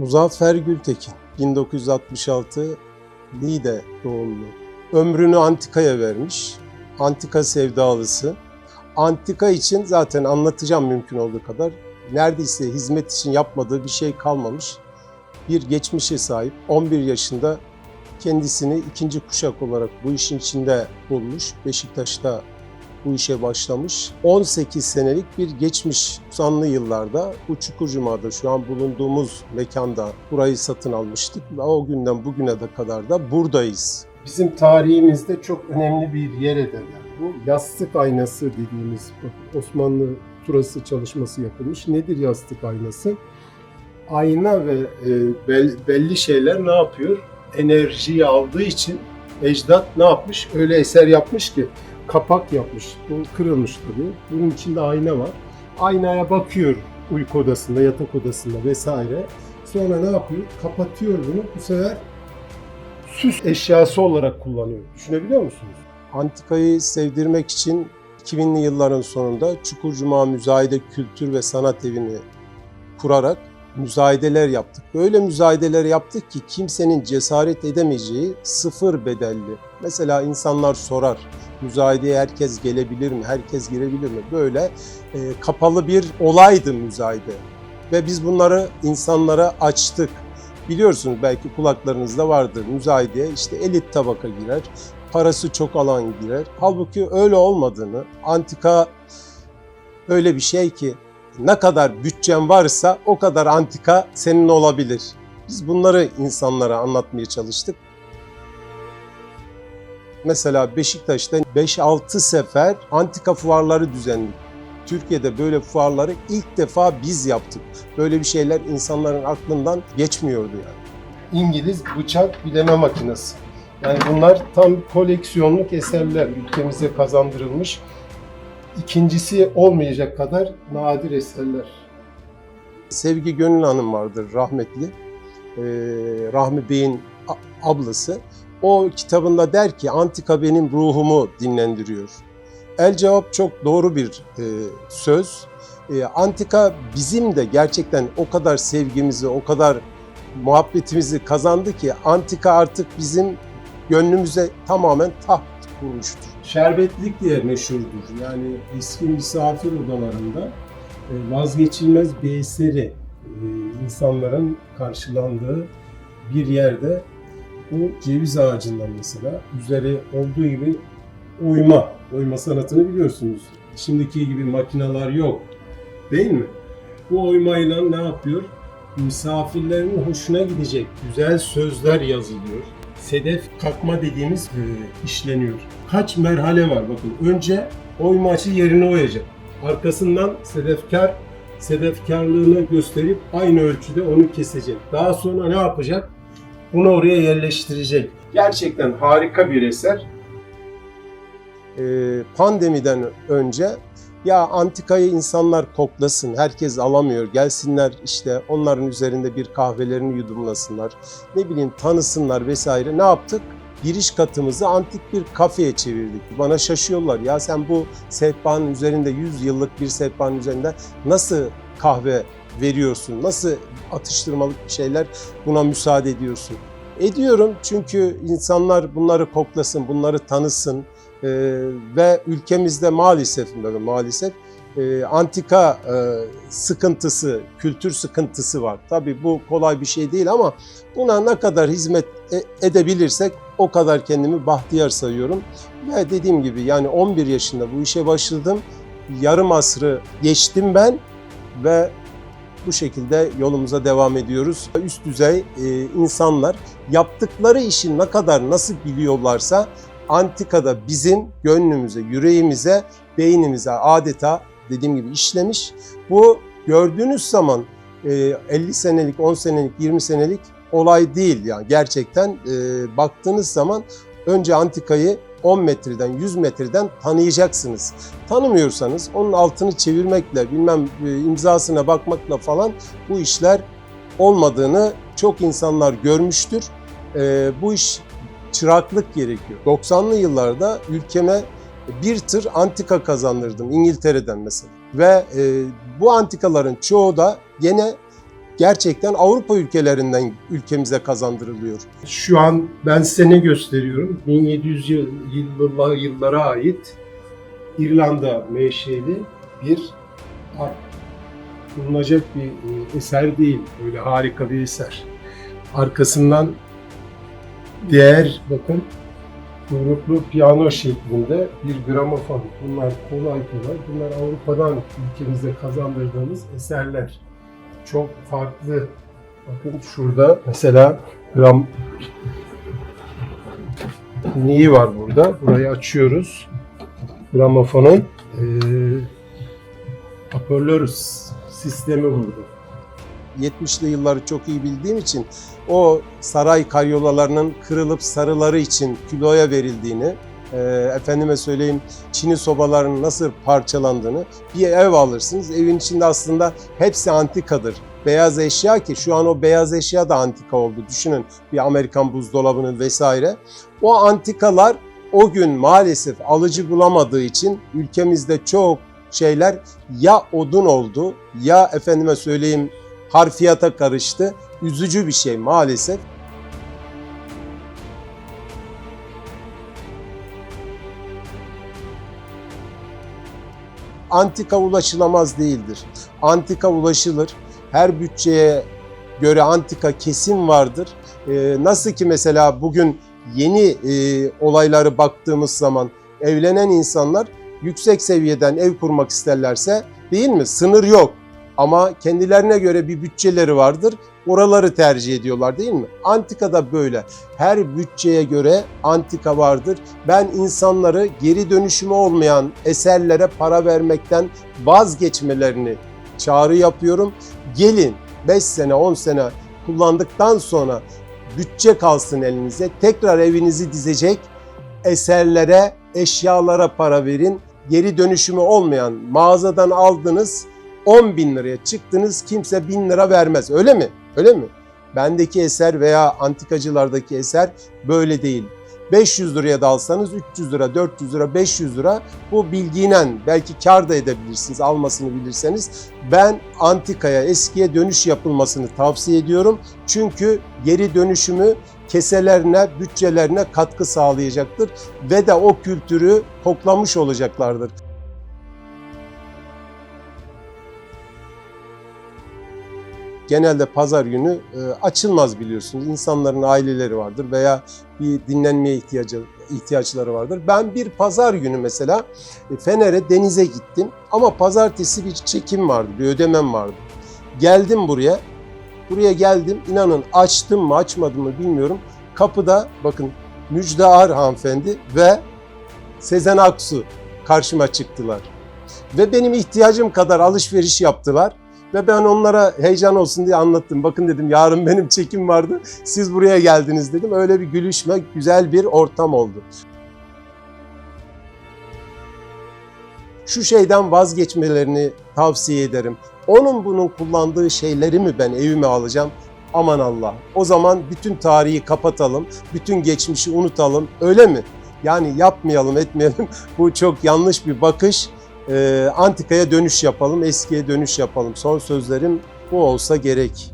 Muzaffer Gültekin, 1966 Niğde doğumlu. Ömrünü antikaya vermiş. Antika sevdalısı. Antika için zaten anlatacağım mümkün olduğu kadar. Neredeyse hizmet için yapmadığı bir şey kalmamış. Bir geçmişe sahip. 11 yaşında kendisini ikinci kuşak olarak bu işin içinde bulmuş. Beşiktaş'ta bu işe başlamış. 18 senelik bir geçmiş 90'lı yıllarda bu Çukurcuma'da şu an bulunduğumuz mekanda burayı satın almıştık. Ve o günden bugüne de kadar da buradayız. Bizim tarihimizde çok önemli bir yer eder. Bu yastık aynası dediğimiz Osmanlı turası çalışması yapılmış. Nedir yastık aynası? Ayna ve e, bel- belli şeyler ne yapıyor? Enerjiyi aldığı için ecdat ne yapmış? Öyle eser yapmış ki kapak yapmış. Bu kırılmış tabii. Bunun içinde ayna var. Aynaya bakıyor uyku odasında, yatak odasında vesaire. Sonra ne yapıyor? Kapatıyor bunu. Bu sefer süs eşyası olarak kullanıyor. Düşünebiliyor musunuz? Antikayı sevdirmek için 2000'li yılların sonunda Çukurcuma Müzayede Kültür ve Sanat Evi'ni kurarak müzayedeler yaptık. Böyle müzayedeler yaptık ki kimsenin cesaret edemeyeceği sıfır bedelli. Mesela insanlar sorar, müzayedeye herkes gelebilir mi, herkes girebilir mi? Böyle e, kapalı bir olaydı müzayede. Ve biz bunları insanlara açtık. Biliyorsunuz belki kulaklarınızda vardır. Müzayedeye işte elit tabaka girer, parası çok alan girer. Halbuki öyle olmadığını, antika öyle bir şey ki ne kadar bütçen varsa o kadar antika senin olabilir. Biz bunları insanlara anlatmaya çalıştık. Mesela Beşiktaş'ta 5-6 sefer antika fuarları düzenledik. Türkiye'de böyle fuarları ilk defa biz yaptık. Böyle bir şeyler insanların aklından geçmiyordu yani. İngiliz bıçak bileme makinesi. Yani bunlar tam koleksiyonluk eserler ülkemize kazandırılmış. İkincisi olmayacak kadar nadir eserler. Sevgi Gönül Hanım vardır rahmetli. Ee, Rahmi Bey'in ablası. O kitabında der ki antika benim ruhumu dinlendiriyor. El cevap çok doğru bir e, söz. E, antika bizim de gerçekten o kadar sevgimizi, o kadar muhabbetimizi kazandı ki antika artık bizim gönlümüze tamamen taht kurmuştur. Şerbetlik diye meşhurdur. Yani eski misafir odalarında e, vazgeçilmez bir eseri e, insanların karşılandığı bir yerde bu ceviz ağacından mesela üzeri olduğu gibi oyma, oyma sanatını biliyorsunuz. Şimdiki gibi makineler yok. Değil mi? Bu oymayla ne yapıyor? Misafirlerin hoşuna gidecek güzel sözler yazılıyor. Sedef kakma dediğimiz e, işleniyor. Kaç merhale var bakın. Önce oymacı yerine oyacak. Arkasından sedefkar sedefkarlığını gösterip aynı ölçüde onu kesecek. Daha sonra ne yapacak? Bunu oraya yerleştirecek. Gerçekten harika bir eser. Ee, pandemiden önce ya antikayı insanlar koklasın, herkes alamıyor, gelsinler işte onların üzerinde bir kahvelerini yudumlasınlar, ne bileyim tanısınlar vesaire. Ne yaptık? Giriş katımızı antik bir kafeye çevirdik. Bana şaşıyorlar ya sen bu sehpanın üzerinde 100 yıllık bir sehpanın üzerinde nasıl kahve veriyorsun, nasıl atıştırmalık bir şeyler buna müsaade ediyorsun? Ediyorum çünkü insanlar bunları koklasın, bunları tanısın, ee, ve ülkemizde maalesef maalesef e, antika e, sıkıntısı, kültür sıkıntısı var. Tabii bu kolay bir şey değil ama buna ne kadar hizmet e- edebilirsek o kadar kendimi bahtiyar sayıyorum. Ve dediğim gibi yani 11 yaşında bu işe başladım. Yarım asrı geçtim ben ve bu şekilde yolumuza devam ediyoruz. Üst düzey e, insanlar yaptıkları işi ne kadar nasıl biliyorlarsa antikada bizim gönlümüze, yüreğimize, beynimize adeta dediğim gibi işlemiş. Bu gördüğünüz zaman e, 50 senelik, 10 senelik, 20 senelik olay değil yani gerçekten e, baktığınız zaman önce antikayı 10 metreden 100 metreden tanıyacaksınız. Tanımıyorsanız onun altını çevirmekle bilmem e, imzasına bakmakla falan bu işler olmadığını çok insanlar görmüştür. E, bu iş çıraklık gerekiyor. 90'lı yıllarda ülkeme bir tır antika kazandırdım İngiltere'den mesela. Ve e, bu antikaların çoğu da gene gerçekten Avrupa ülkelerinden ülkemize kazandırılıyor. Şu an ben size ne gösteriyorum? 1700 yıl, yıllara, yıllara ait İrlanda menşeli bir art. Bulunacak bir e, eser değil. Böyle harika bir eser. Arkasından değer bakın kuyruklu piyano şeklinde bir gramofon. Bunlar kolay kolay. Bunlar Avrupa'dan ülkemize kazandırdığımız eserler. Çok farklı. Bakın şurada mesela gram neyi var burada? Burayı açıyoruz. Gramofonun eee hoparlör sistemi burada. 70'li yılları çok iyi bildiğim için o saray karyolalarının kırılıp sarıları için kiloya verildiğini, e, efendime söyleyeyim çini sobalarının nasıl parçalandığını bir ev alırsınız. Evin içinde aslında hepsi antikadır. Beyaz eşya ki şu an o beyaz eşya da antika oldu. Düşünün bir Amerikan buzdolabının vesaire. O antikalar o gün maalesef alıcı bulamadığı için ülkemizde çok şeyler ya odun oldu ya efendime söyleyeyim harfiyata karıştı. Üzücü bir şey maalesef. Antika ulaşılamaz değildir. Antika ulaşılır. Her bütçeye göre antika kesim vardır. Ee, nasıl ki mesela bugün yeni e, olayları baktığımız zaman evlenen insanlar yüksek seviyeden ev kurmak isterlerse değil mi? Sınır yok. Ama kendilerine göre bir bütçeleri vardır. Oraları tercih ediyorlar değil mi? Antika da böyle. Her bütçeye göre antika vardır. Ben insanları geri dönüşümü olmayan eserlere para vermekten vazgeçmelerini çağrı yapıyorum. Gelin 5 sene 10 sene kullandıktan sonra bütçe kalsın elinize. Tekrar evinizi dizecek eserlere, eşyalara para verin. Geri dönüşümü olmayan mağazadan aldınız 10 bin liraya çıktınız kimse bin lira vermez öyle mi? Öyle mi? Bendeki eser veya antikacılardaki eser böyle değil. 500 liraya da alsanız 300 lira, 400 lira, 500 lira bu bilginen belki kar da edebilirsiniz almasını bilirseniz. Ben antikaya, eskiye dönüş yapılmasını tavsiye ediyorum. Çünkü geri dönüşümü keselerine, bütçelerine katkı sağlayacaktır ve de o kültürü koklamış olacaklardır. Genelde pazar günü e, açılmaz biliyorsunuz. İnsanların aileleri vardır veya bir dinlenmeye ihtiyacı ihtiyaçları vardır. Ben bir pazar günü mesela e, Fener'e denize gittim ama pazartesi bir çekim vardı, bir ödemem vardı. Geldim buraya. Buraya geldim. İnanın açtım mı açmadım mı bilmiyorum. Kapıda bakın Müjde Ar hanımefendi ve Sezen Aksu karşıma çıktılar. Ve benim ihtiyacım kadar alışveriş yaptılar. Ve ben onlara heyecan olsun diye anlattım. Bakın dedim yarın benim çekim vardı. Siz buraya geldiniz dedim. Öyle bir gülüşme, güzel bir ortam oldu. Şu şeyden vazgeçmelerini tavsiye ederim. Onun bunun kullandığı şeyleri mi ben evime alacağım? Aman Allah. O zaman bütün tarihi kapatalım, bütün geçmişi unutalım. Öyle mi? Yani yapmayalım, etmeyelim. Bu çok yanlış bir bakış e, antikaya dönüş yapalım, eskiye dönüş yapalım. Son sözlerim bu olsa gerek.